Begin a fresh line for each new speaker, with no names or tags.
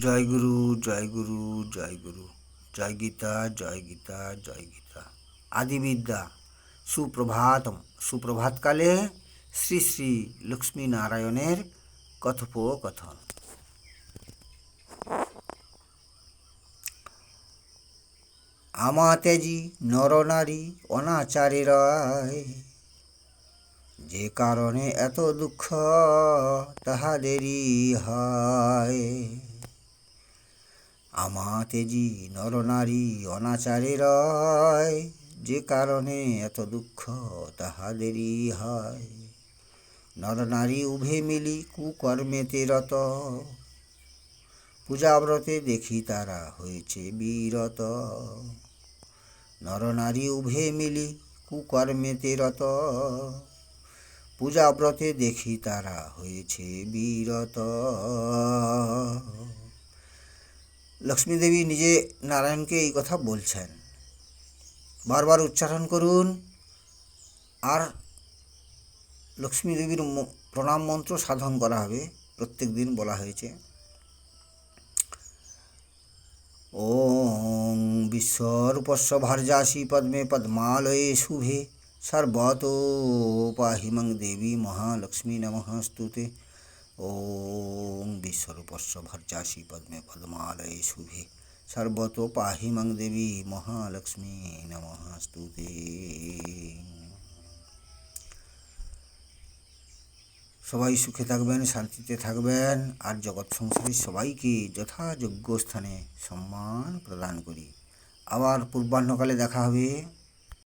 জয় গুরু জয় গুরু জয় গুরু। জয় গীতা জয় গীতা জয় গীতা। আদিবিদ্যা, সুপ্রভাতম। সুপ্রভাতকালে শ্রী শ্রী লক্ষ্মী নারায়ণের কথোপকথন আমাতেজি নরনারী অনাচারেরায় যে কারণে এত দুঃখ তাহাদেরই হয়। আমাতেজি নরনারী অনাচারেরায় যে কারণে এত দুঃখ তাহাদেরই হয়। নরনারী উভে মিলি কুকর্মেতে রত, পূজাব্রতে দেখি তারা হয়েছে বিরত। নরনারী উভে মিলি কুকর্মেতে রত, পূজাব্রতে দেখি তারা হয়েছে বিরত। লক্ষ্মী দেবী নিজে নারায়ণকে এই কথা বলছেন। বারবার উচ্চারণ করুন। আর লক্ষ্মীদেবীর প্রণাম মন্ত্র সাধন করা হবে। প্রত্যেক দিন বলা হয়েছে। ওং বিশ্বরূপস্য ভার্যাসি পদ্মে পদ্মালয়ে শুভে। সর্বত পাহিমং দেবী মহালক্ষ্মী নমঃ স্তুতে। ওং বিশ্বরূপস্য ভর্যাসি পদ্মে পদ্মালয়ে শুভে সর্বত পাহিমং দেবী মহালক্ষ্মী নমঃ স্তুতে সবাই সুখে থাকবেন শান্তিতে থাকবেন আর জগৎ সংসারের সবাইকে যথাযোগ্য স্থানে সম্মান প্রদান করি। আবার পূর্বাহ্নকালে দেখা হবে।